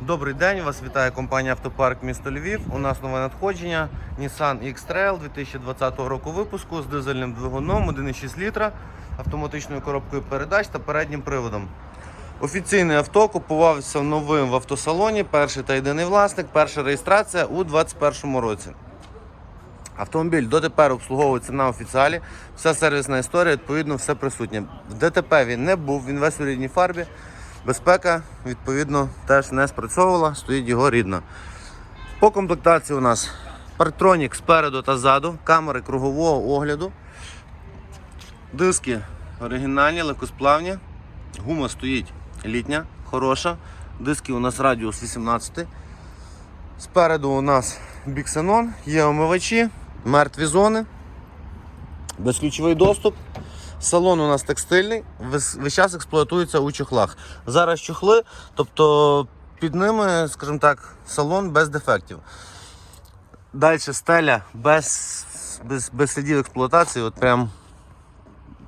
Добрий день, вас вітає компанія Автопарк місто Львів. У нас нове надходження Nissan X-Trail 2020 року випуску з дизельним двигуном 1,6 літра, автоматичною коробкою передач та переднім приводом. Офіційне авто купувався новим в автосалоні, перший та єдиний власник, перша реєстрація у 2021 році. Автомобіль дотепер обслуговується на офіціалі. Вся сервісна історія, відповідно, все присутнє. В ДТП він не був, він весь у рідній фарбі. Безпека, відповідно, теж не спрацьовувала, стоїть його рідна. По комплектації у нас партронік спереду та ззаду, камери кругового огляду, диски оригінальні, легкосплавні, гума стоїть літня, хороша. Диски у нас радіус 18. Спереду у нас біксенон, є омивачі, мертві зони, безключовий доступ. Салон у нас текстильний, весь, час експлуатується у чохлах. Зараз чохли, тобто під ними, скажімо так, салон без дефектів. Далі стеля без, без, без слідів експлуатації, от прям,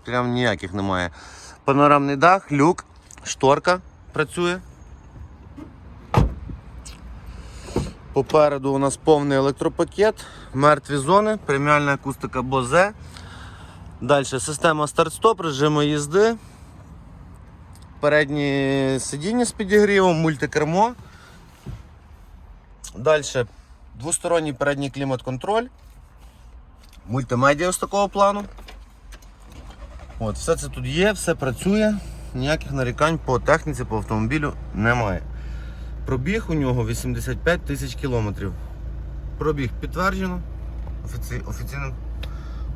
прям ніяких немає. Панорамний дах, люк, шторка працює. Попереду у нас повний електропакет, мертві зони, преміальна акустика Bose. Далі система старт-стоп, режими їзди. Передні сидіння з підігрівом, мультикермо. Далі двосторонній передній клімат-контроль. Мультимедіа ось такого плану. От, все це тут є, все працює. Ніяких нарікань по техніці, по автомобілю немає. Пробіг у нього 85 тисяч кілометрів. Пробіг підтверджено офіці... офіційним,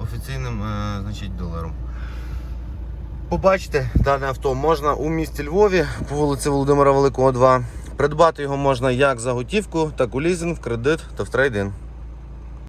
офіційним е, значить, доларом. Побачите, дане авто можна у місті Львові по вулиці Володимира Великого, 2. Придбати його можна як за готівку, так у лізинг, кредит та в трейдинг.